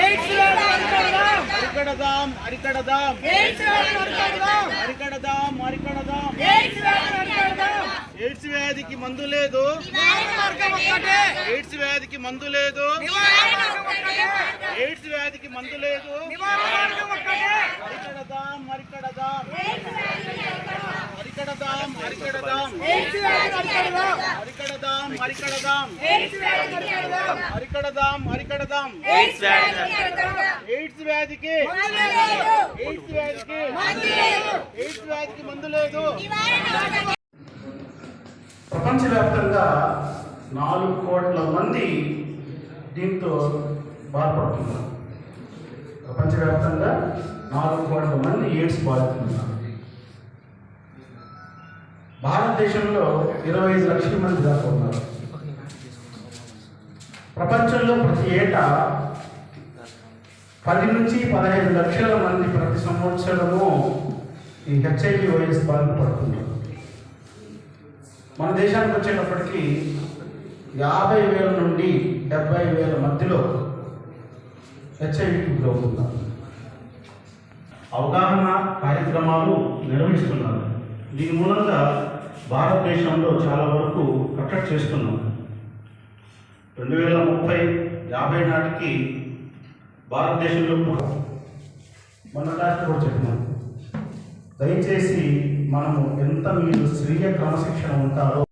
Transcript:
AIDS అరికడదాం. అరికడదాం AIDS వ్యాధికి మందు లేదు. ఎయిడ్స్ వ్యాధికి మందు లేదు. ఎయిడ్స్ వ్యాధికి మందు లేదు. నివారణ మార్గం అరికడదాం అరికడదాం. అరికడదాం అరికడదాం. అరికడదాం అరికడదాం. ఎయిడ్స్. ఎయిడ్స్ వ్యాధికి మందు లేదు. ఎయిడ్స్ వ్యాధికి మందు లేదు. ఎయిడ్స్ వ్యాధికి మందు లేదు ప్రపంచవ్యాప్తంగా నాలుగు కోట్ల మంది దీంతో బాధపడుతున్నారు ప్రపంచవ్యాప్తంగా నాలుగు కోట్ల మంది ఎయిడ్స్ బాధితున్నారు భారతదేశంలో ఇరవై ఐదు లక్షల మంది దాకా ఉన్నారు ప్రపంచంలో ప్రతి ఏటా పది నుంచి పదహైదు లక్షల మంది ప్రతి సంవత్సరము ఈ హెచ్ఐవి వైరస్ బారిన పడుతున్నారు. మన దేశానికి వచ్చేటప్పటికి యాభై వేల నుండి డెబ్బై వేల మధ్యలో హెచ్ఐవికి గురవుతున్నారు అవగాహన కార్యక్రమాలు నిర్వహిస్తున్నారు. దీని మూలంగా భారతదేశంలో చాలా వరకు కట్టడి చేస్తున్నాం. రెండు వేల ముప్పై యాభై నాటికి భారతదేశంలో మొన్న రాష్ట్ర కూడా చెప్పినాం. దయచేసి మనము ఎంత మీరు స్వీయ క్రమశిక్షణ ఉంటారో